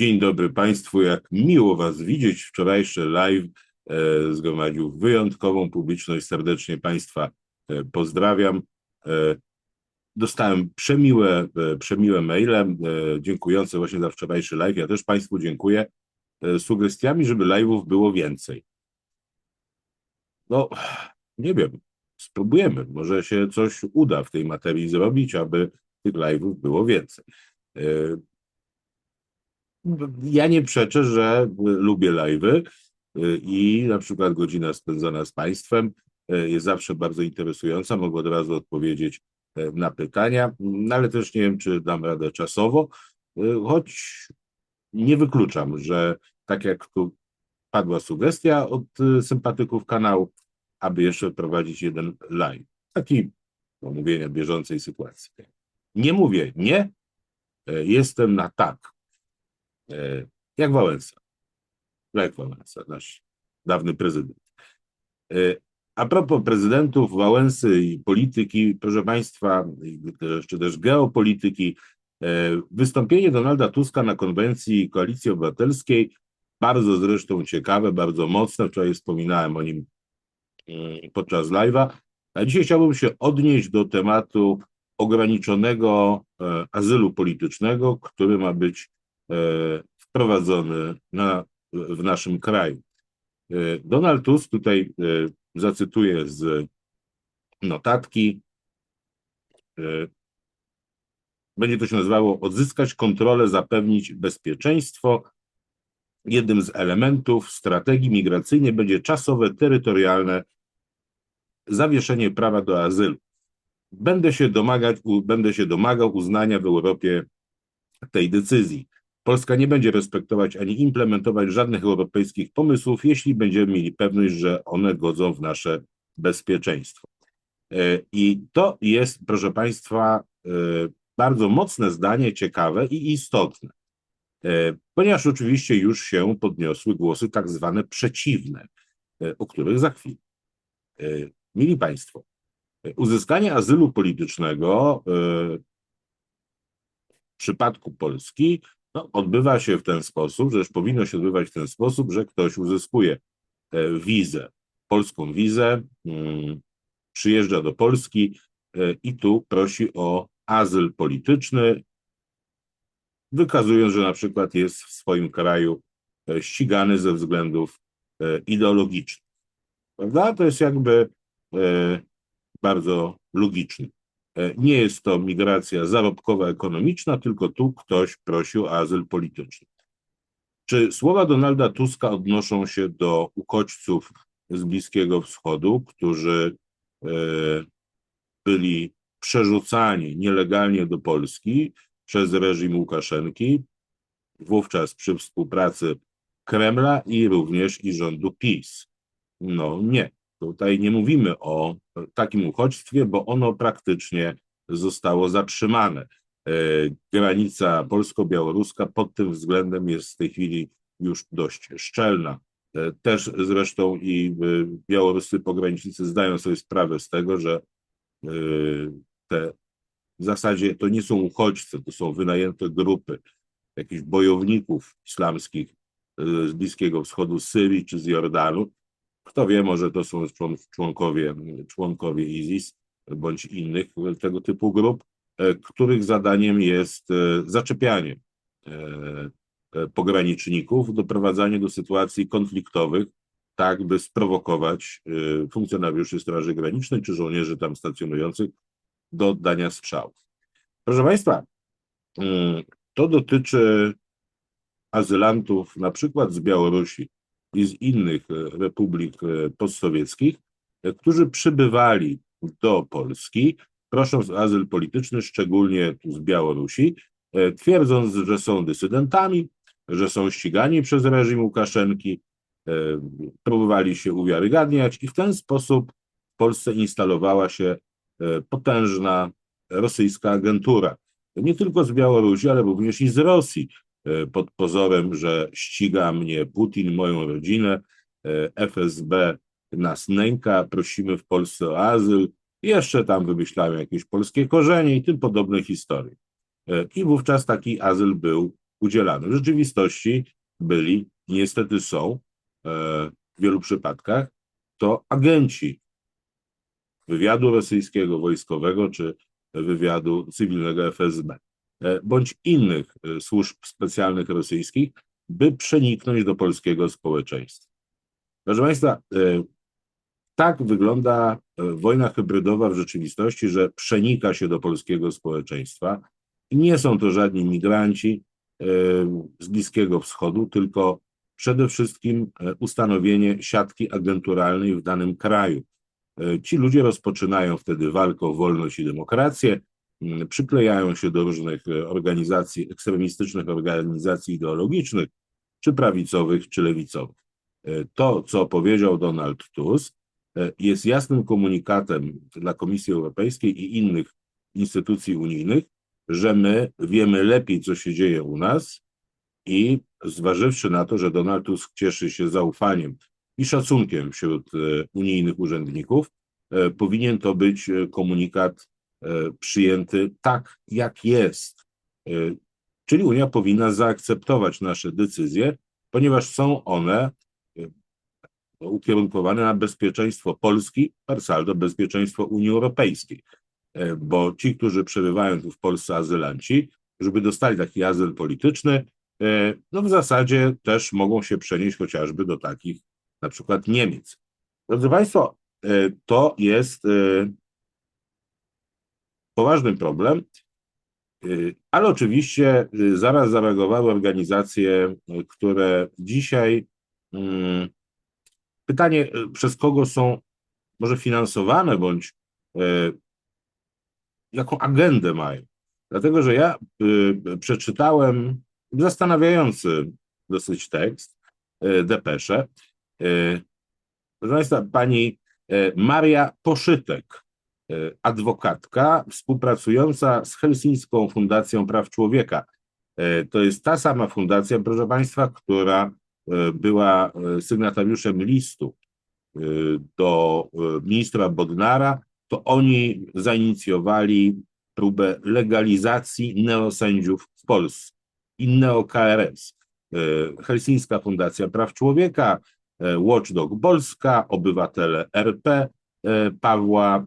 Dzień dobry Państwu, jak miło Was widzieć. Wczorajszy live e, zgromadził wyjątkową publiczność. Serdecznie Państwa e, pozdrawiam. E, dostałem przemiłe, przemiłe maile dziękujące właśnie za wczorajszy live. Ja też Państwu dziękuję. E, sugestiami, żeby live'ów było więcej. No, nie wiem. Spróbujemy. Może się coś uda w tej materii zrobić, aby tych live'ów było więcej. Ja nie przeczę, że lubię live'y y, i na przykład godzina spędzona z Państwem y, jest zawsze bardzo interesująca. Mogę od razu odpowiedzieć y, na pytania, no ale też nie wiem, czy dam radę czasowo, choć nie wykluczam, że tak jak tu padła sugestia od sympatyków kanału, aby jeszcze prowadzić jeden live. Taki omówienia bieżącej sytuacji. Nie mówię nie, jestem na tak. E, jak Wałęsa. Lech Wałęsa, nasz dawny prezydent. E, A propos prezydentów, Wałęsy i polityki, proszę Państwa, czy też geopolityki, e, wystąpienie Donalda Tuska na konwencji Koalicji Obywatelskiej, bardzo zresztą ciekawe, bardzo mocne, wczoraj wspominałem o nim mm, podczas live'a, a dzisiaj chciałbym się odnieść do tematu ograniczonego azylu politycznego, który ma być wprowadzony na, w naszym kraju. E, Donald Tusk, tutaj e, zacytuję z notatki, e, będzie to się nazywało odzyskać kontrolę, zapewnić bezpieczeństwo. Jednym z elementów strategii migracyjnej będzie czasowe, terytorialne zawieszenie prawa do azylu. Będę się domagać, będę się domagał uznania w Europie tej decyzji. Polska nie będzie respektować ani implementować żadnych europejskich pomysłów, jeśli będziemy mieli pewność, że one godzą w nasze bezpieczeństwo. E, I to jest, proszę Państwa, e, bardzo mocne zdanie, ciekawe i istotne, E, ponieważ oczywiście już się podniosły głosy tak zwane przeciwne, o których za chwilę. Mili Państwo, uzyskanie azylu politycznego w przypadku Polski no, odbywa się w ten sposób, już powinno się odbywać w ten sposób, że ktoś uzyskuje e, wizę, polską wizę, mm, przyjeżdża do Polski e, i tu prosi o azyl polityczny, wykazując, że na przykład jest w swoim kraju e, ścigany ze względów ideologicznych. Prawda? To jest jakby bardzo logiczne. E, Nie jest to migracja zarobkowa, ekonomiczna, tylko tu ktoś prosi o azyl polityczny. Czy słowa Donalda Tuska odnoszą się do uchodźców z Bliskiego Wschodu, którzy e, byli przerzucani nielegalnie do Polski przez reżim Łukaszenki, wówczas przy współpracy Kremla i również i rządu PiS? No nie. Tutaj nie mówimy o takim uchodźstwie, bo ono praktycznie zostało zatrzymane. E, Granica polsko-białoruska pod tym względem jest w tej chwili już dość szczelna. E, Też zresztą i e, białoruscy pogranicznicy zdają sobie sprawę z tego, że te w zasadzie to nie są uchodźcy, to są wynajęte grupy jakichś bojowników islamskich z Bliskiego Wschodu, z Syrii czy z Jordanu. Kto wie, może to są człon- członkowie, członkowie ISIS bądź innych tego typu grup, e, których zadaniem jest e, zaczepianie e, pograniczników, doprowadzanie do sytuacji konfliktowych, tak by sprowokować funkcjonariuszy Straży Granicznej czy żołnierzy tam stacjonujących do oddania strzałów. Proszę Państwa, to dotyczy azylantów na przykład z Białorusi i z innych e, republik e, postsowieckich, którzy przybywali do Polski, prosząc o azyl polityczny, szczególnie z Białorusi, e, twierdząc, że są dysydentami, że są ścigani przez reżim Łukaszenki, próbowali się uwiarygadniać i w ten sposób w Polsce instalowała się potężna rosyjska agentura. Nie tylko z Białorusi, ale również i z Rosji, pod pozorem, że ściga mnie Putin, moją rodzinę, e, FSB nas nęka, prosimy w Polsce o azyl, jeszcze tam wymyślają jakieś polskie korzenie i tym podobne historie. E, I wówczas taki azyl był udzielane. W rzeczywistości byli, niestety są e, w wielu przypadkach, to agenci wywiadu rosyjskiego, wojskowego czy wywiadu cywilnego FSB, e, bądź innych e, służb specjalnych rosyjskich, by przeniknąć do polskiego społeczeństwa. Proszę Państwa, e, tak wygląda wojna hybrydowa w rzeczywistości, że przenika się do polskiego społeczeństwa nie są to żadni migranci z Bliskiego Wschodu, tylko przede wszystkim ustanowienie siatki agenturalnej w danym kraju. E, ci ludzie rozpoczynają wtedy walkę o wolność i demokrację, przyklejają się do różnych e, organizacji, ekstremistycznych organizacji ideologicznych, czy prawicowych, czy lewicowych. E, to, co powiedział Donald Tusk, jest jasnym komunikatem dla Komisji Europejskiej i innych instytucji unijnych, że my wiemy lepiej, co się dzieje u nas i zważywszy na to, że Donald Tusk cieszy się zaufaniem i szacunkiem wśród e, unijnych urzędników, e, powinien to być e, komunikat przyjęty tak, jak jest. Czyli Unia powinna zaakceptować nasze decyzje, ponieważ są one ukierunkowane na bezpieczeństwo Polski, per saldo bezpieczeństwo Unii Europejskiej. Bo ci, którzy przebywają tu w Polsce, azylanci, żeby dostali taki azyl polityczny, no w zasadzie też mogą się przenieść chociażby do takich na przykład Niemiec. Drodzy Państwo, e, to jest e, poważny problem, e, ale oczywiście zaraz zareagowały organizacje, które dzisiaj mm, pytanie, przez kogo są może finansowane, bądź jaką agendę mają. Dlatego, że ja przeczytałem zastanawiający dosyć tekst, depeszę, E, proszę Państwa, pani Maria Poszytek, adwokatka współpracująca z Helsińską Fundacją Praw Człowieka. To jest ta sama fundacja, proszę Państwa, która była sygnatariuszem listu do ministra Bodnara, to oni zainicjowali próbę legalizacji neosędziów w Polsce i neo-KRS. Helsińska Fundacja Praw Człowieka, E, Watchdog Polska, Obywatele RP e, Pawła e,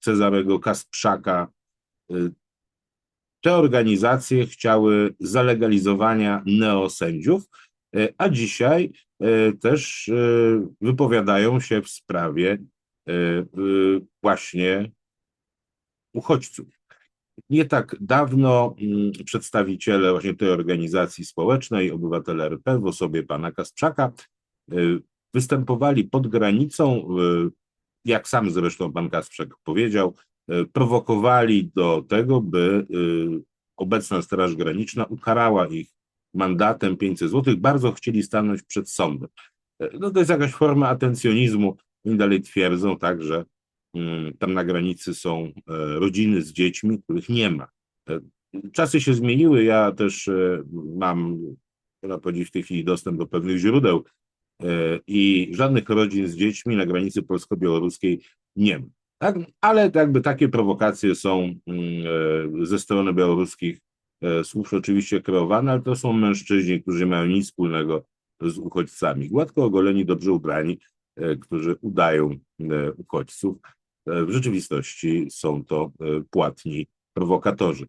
Cezarego Kasprzaka. Te organizacje chciały zalegalizowania neosędziów, a dzisiaj też wypowiadają się w sprawie właśnie uchodźców. Nie tak dawno mm, przedstawiciele właśnie tej organizacji społecznej, obywatele RP w osobie pana Kasprzaka, występowali pod granicą, jak sam zresztą pan Kasprzak powiedział, y, prowokowali do tego, by obecna Straż Graniczna ukarała ich mandatem 500 zł. Bardzo chcieli stanąć przed sądem. No to jest jakaś forma atencjonizmu. Oni dalej twierdzą tak, że mm, tam na granicy są e, rodziny z dziećmi, których nie ma. E, czasy się zmieniły. Ja też e, mam, można powiedzieć, w tej chwili dostęp do pewnych źródeł E, i żadnych rodzin z dziećmi na granicy polsko-białoruskiej nie ma. Tak? Ale jakby takie prowokacje są mm, e, ze strony białoruskich e, służb oczywiście kreowane, ale to są mężczyźni, którzy mają nic wspólnego z uchodźcami. Gładko ogoleni, dobrze ubrani, którzy udają uchodźców. W rzeczywistości są to płatni prowokatorzy.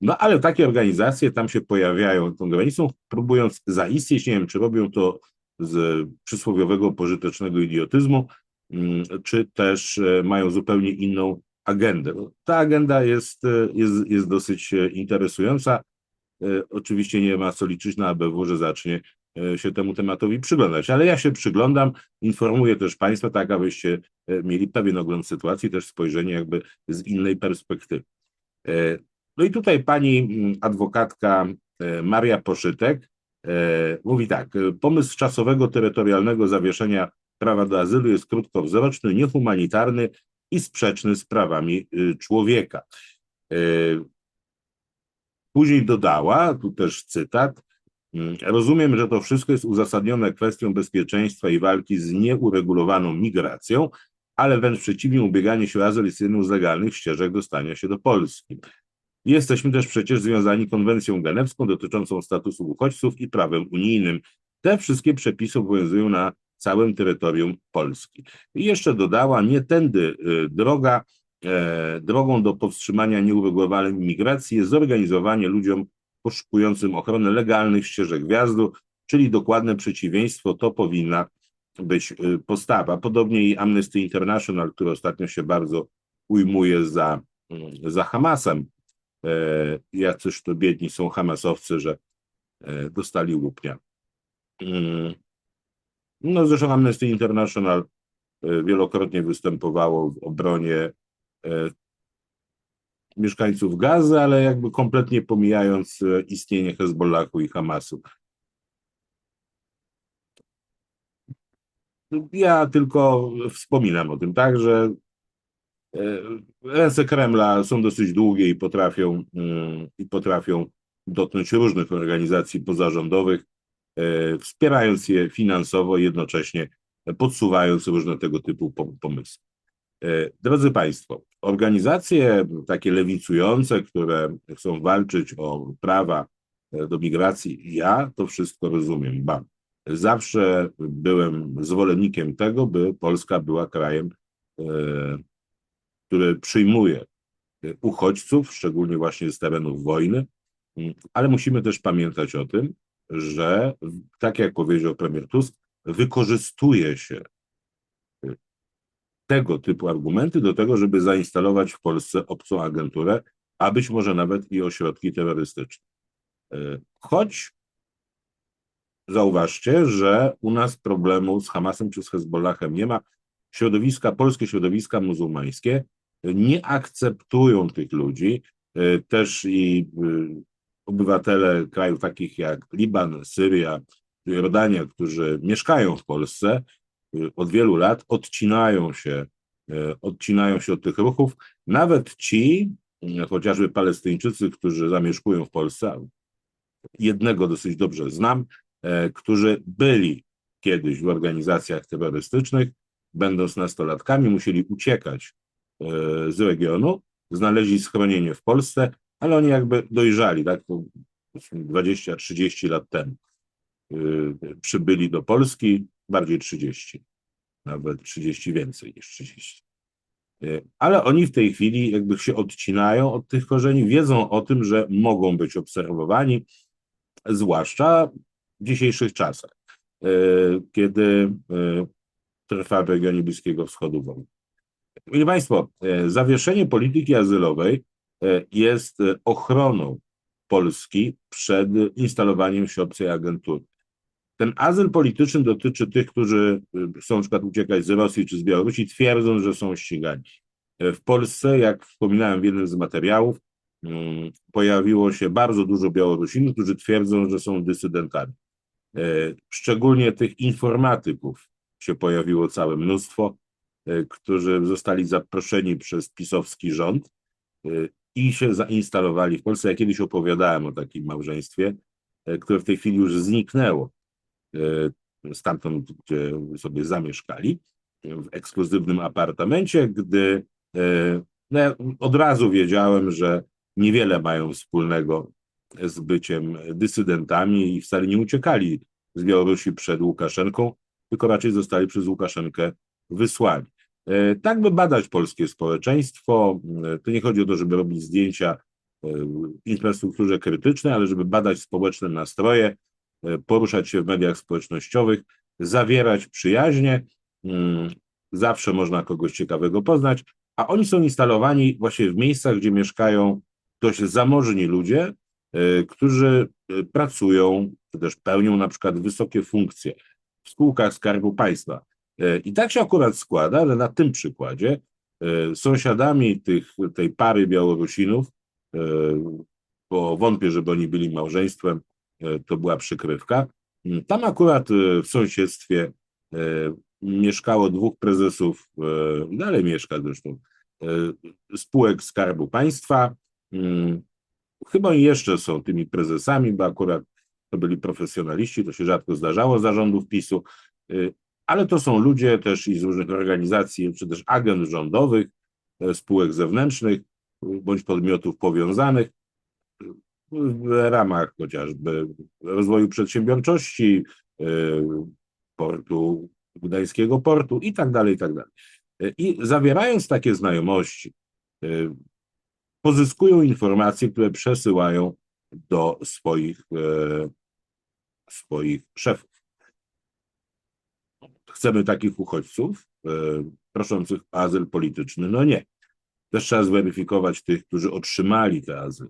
No ale takie organizacje tam się pojawiają tą granicą, próbując zaistnieć. Nie wiem, czy robią to z przysłowiowego pożytecznego idiotyzmu, mm, czy też e, mają zupełnie inną agendę. Ta agenda jest, e, jest, jest dosyć e, interesująca. Oczywiście nie ma co liczyć na ABW, że zacznie się temu tematowi przyglądać, ale ja się przyglądam, informuję też Państwa, tak abyście mieli pewien ogląd sytuacji, też spojrzenie jakby z innej perspektywy. No i tutaj pani mm, adwokatka Maria Poszytek mówi tak, e, pomysł czasowego terytorialnego zawieszenia prawa do azylu jest krótkowzroczny, niehumanitarny i sprzeczny z prawami y, człowieka. E, później dodała, tu też cytat, mm, Rozumiem, że to wszystko jest uzasadnione kwestią bezpieczeństwa i walki z nieuregulowaną migracją, ale wręcz przeciwnie, ubieganie się o azyl jest jedną z legalnych ścieżek dostania się do Polski. Jesteśmy też przecież związani konwencją genewską dotyczącą statusu uchodźców i prawem unijnym. Te wszystkie przepisy obowiązują na całym terytorium Polski. I jeszcze dodała, nie tędy y, droga, e, drogą do powstrzymania nieuregulowanej migracji jest zorganizowanie ludziom poszukującym ochrony legalnych ścieżek wjazdu, czyli dokładne przeciwieństwo, to powinna być y, postawa. Podobnie i Amnesty International, który ostatnio się bardzo ujmuje za, y, za Hamasem. E, jacyż to biedni są Hamasowcy, że e, dostali łupnia. Mm. No zresztą Amnesty International e, wielokrotnie występowało w obronie mieszkańców Gazy, ale jakby kompletnie pomijając istnienie Hezbollahu i Hamasu. Ja tylko wspominam o tym, tak, że ręce Kremla są dosyć długie i potrafią, mm, i potrafią dotknąć różnych organizacji pozarządowych, e, wspierając je finansowo, jednocześnie podsuwając różne tego typu pomysły. E, drodzy Państwo, organizacje takie lewicujące, które chcą walczyć o prawa e, do migracji, ja to wszystko rozumiem, ba. Zawsze byłem zwolennikiem tego, by Polska była krajem, który przyjmuje uchodźców, szczególnie właśnie z terenów wojny, ale musimy też pamiętać o tym, że tak jak powiedział premier Tusk, wykorzystuje się tego typu argumenty do tego, żeby zainstalować w Polsce obcą agenturę, a być może nawet i ośrodki terrorystyczne. Choć zauważcie, że u nas problemu z Hamasem czy z Hezbollahem nie ma. Środowiska, polskie środowiska muzułmańskie nie akceptują tych ludzi. Też i obywatele krajów takich jak Liban, Syria, Jordania, którzy mieszkają w Polsce od wielu lat, odcinają się, odcinają się od tych ruchów. Nawet ci, chociażby Palestyńczycy, którzy zamieszkują w Polsce, jednego dosyć dobrze znam, którzy byli kiedyś w organizacjach terrorystycznych, będąc nastolatkami, musieli uciekać e, z regionu, znaleźli schronienie w Polsce, ale oni jakby dojrzali, tak, 20-30 lat temu e, przybyli do Polski, bardziej 30, nawet 30 więcej niż 30. E, ale oni w tej chwili jakby się odcinają od tych korzeni, wiedzą o tym, że mogą być obserwowani, zwłaszcza w dzisiejszych czasach, kiedy trwa w regionie Bliskiego Wschodu wojny. Proszę Państwa, e, zawieszenie polityki azylowej e, jest e, ochroną Polski przed instalowaniem się obcej agentury. Ten azyl polityczny dotyczy tych, którzy chcą na przykład uciekać z Rosji czy z Białorusi, twierdząc, że są ścigani. W Polsce, jak wspominałem w jednym z materiałów, mm, pojawiło się bardzo dużo Białorusinów, którzy twierdzą, że są dysydentami. Szczególnie tych informatyków, się pojawiło całe mnóstwo, którzy zostali zaproszeni przez pisowski rząd e, i się zainstalowali w Polsce. Ja kiedyś opowiadałem o takim małżeństwie, e, które w tej chwili już zniknęło stamtąd, gdzie sobie zamieszkali, w ekskluzywnym apartamencie, gdy no ja od razu wiedziałem, że niewiele mają wspólnego z byciem dysydentami i wcale nie uciekali z Białorusi przed Łukaszenką, tylko raczej zostali przez Łukaszenkę wysłani. E, tak by badać polskie społeczeństwo, e, to nie chodzi o to, żeby robić zdjęcia e, infrastrukturze krytycznej, ale żeby badać społeczne nastroje, poruszać się w mediach społecznościowych, zawierać przyjaźnie. Mm, zawsze można kogoś ciekawego poznać, a oni są instalowani właśnie w miejscach, gdzie mieszkają dość zamożni ludzie, którzy pracują, czy też pełnią na przykład wysokie funkcje w spółkach Skarbu Państwa. E, I tak się akurat składa, że na tym przykładzie e, sąsiadami tych, tej pary Białorusinów, e, bo wątpię, żeby oni byli małżeństwem, to była przykrywka. Tam akurat w sąsiedztwie mieszkało dwóch prezesów, dalej mieszka zresztą, spółek Skarbu Państwa. Chyba jeszcze są tymi prezesami, bo akurat to byli profesjonaliści, to się rzadko zdarzało zarządów PiSu, ale to są ludzie też i z różnych organizacji, czy też agent rządowych, e, spółek zewnętrznych, bądź podmiotów powiązanych w ramach chociażby rozwoju przedsiębiorczości, y, portu, gdańskiego portu i tak dalej, i tak dalej. Y, I zawierając takie znajomości, pozyskują informacje, które przesyłają do swoich, e, swoich szefów. Chcemy takich uchodźców e, proszących azyl polityczny? No nie. Też trzeba zweryfikować tych, którzy otrzymali ten azyl.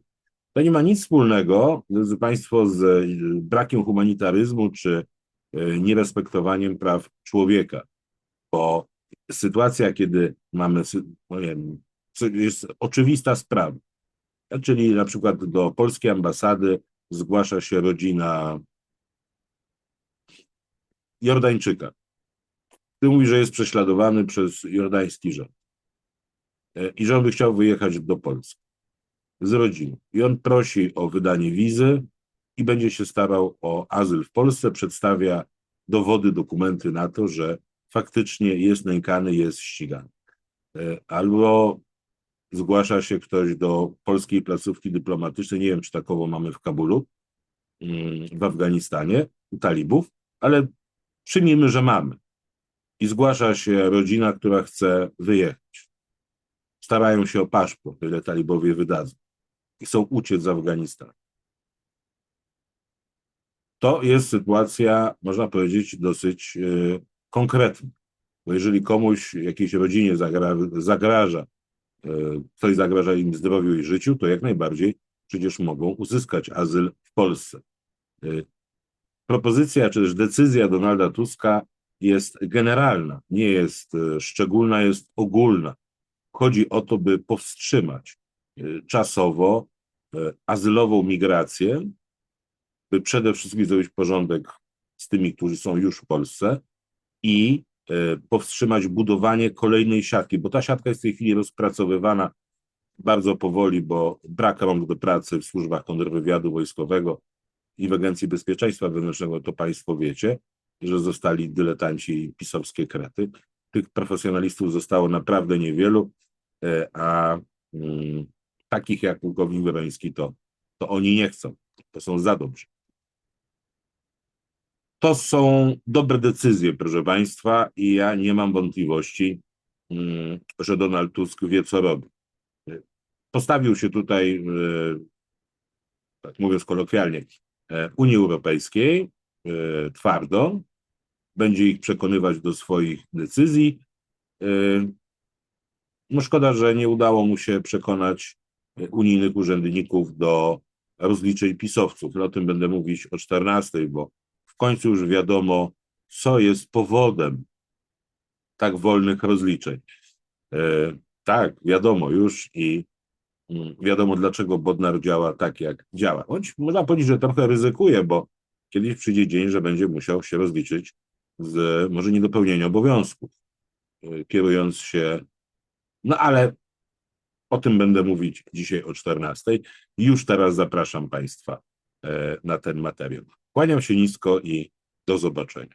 To nie ma nic wspólnego, drodzy Państwo, z e, brakiem humanitaryzmu czy e, nierespektowaniem praw człowieka, bo sytuacja, kiedy mamy, no jest oczywista sprawa, czyli na przykład do polskiej ambasady zgłasza się rodzina Jordańczyka. Ty mówi, że jest prześladowany przez jordański rząd E, i że on by chciał wyjechać do Polski z rodziną. I on prosi o wydanie wizy i będzie się starał o azyl w Polsce, przedstawia dowody, dokumenty na to, że faktycznie jest nękany, jest ścigany. E, Albo zgłasza się ktoś do polskiej placówki dyplomatycznej, nie wiem, czy takową mamy w Kabulu, mm, w Afganistanie, u talibów, ale przyjmijmy, że mamy. I zgłasza się rodzina, która chce wyjechać. Starają się o paszport, ile talibowie wydadzą. I chcą uciec z Afganistanu. To jest sytuacja, można powiedzieć, dosyć e, konkretna. Bo jeżeli komuś, jakiejś rodzinie zagra, zagraża, e, ktoś zagraża im zdrowiu i życiu, to jak najbardziej przecież mogą uzyskać azyl w Polsce. E, Propozycja czy też decyzja Donalda Tuska jest generalna, nie jest e, szczególna, jest ogólna. Chodzi o to, by powstrzymać e, czasowo e, azylową migrację, by przede wszystkim zrobić porządek z tymi, którzy są już w Polsce i powstrzymać budowanie kolejnej siatki, bo ta siatka jest w tej chwili rozpracowywana bardzo powoli, bo brak rąk do pracy w służbach kontrwywiadu wojskowego i w Agencji Bezpieczeństwa Wewnętrznego, to Państwo wiecie, że zostali dyletanci i pisowskie krety. Tych profesjonalistów zostało naprawdę niewielu, e, a mm, takich jak pułkownik Weroński to, to oni nie chcą. To są za dobrzy. To są dobre decyzje, proszę Państwa, i ja nie mam wątpliwości, mm, że Donald Tusk wie, co robi. Postawił się tutaj, e, tak mówiąc kolokwialnie, e, Unii Europejskiej twardo, będzie ich przekonywać do swoich decyzji. E, No szkoda, że nie udało mu się przekonać e, unijnych urzędników do rozliczeń pisowców. Ale o tym będę mówić o 14, bo w końcu już wiadomo, co jest powodem tak wolnych rozliczeń. E, tak, wiadomo już i mm, wiadomo, dlaczego Bodnar działa tak, jak działa. Choć można powiedzieć, że trochę ryzykuje, bo kiedyś przyjdzie dzień, że będzie musiał się rozliczyć z może niedopełnienia obowiązków, e, kierując się. No ale o tym będę mówić dzisiaj o 14. Już teraz zapraszam Państwa e, na ten materiał. Kłaniam się nisko i do zobaczenia.